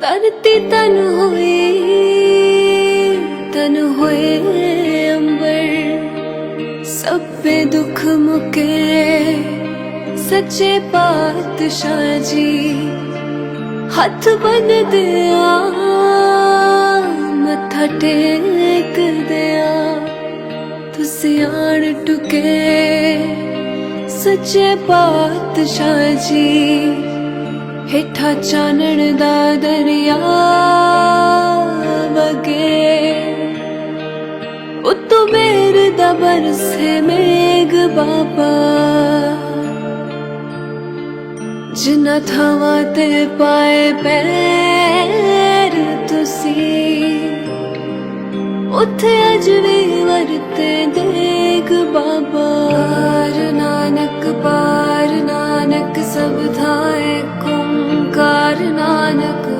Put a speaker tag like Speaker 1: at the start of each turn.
Speaker 1: ਧਰਤੀ ਤਨ ਹੋਏ ਤਨ ਹੋਏ ਅੰਬਰ। ਸਭੇ ਦੁੱਖ ਮੁਕੇ, ਸੱਚੇ ਪਾਤਸ਼ਾਹ ਜੀ। ਹੱਥ ਬੰਨਦਿਆਂ, ਮੱਥਾ ਟੇਕਦਿਆਂ, ਤੁਸੀਂ ਆਣ ਟੁਕੇ। ਸੱਚੇ ਪਾਤਸ਼ਾਹ ਜੀ, ਹੇਠਾਂ ਚਾਨਣ ਦਾ ਦਰ ਦਾ ਬਰਸੇ ਮੇਗ ਬਾਬਾ ਜਿਨ੍ਹਾਂ ਥਾਵਾਂ ਤੇ ਪਾਏ ਪੈਰ ਤੁਸੀਂ ਉੱਥੇ ਅਜ ਵੀ ਵਰਤੇ ਦੇਗ ਬਾਬਾ ਨਾਨਕ ਪਾਰ ਨਾਨਕ ਸਭ ਥਾਏ ਓੰਕਾਰ ਨਾਨਕ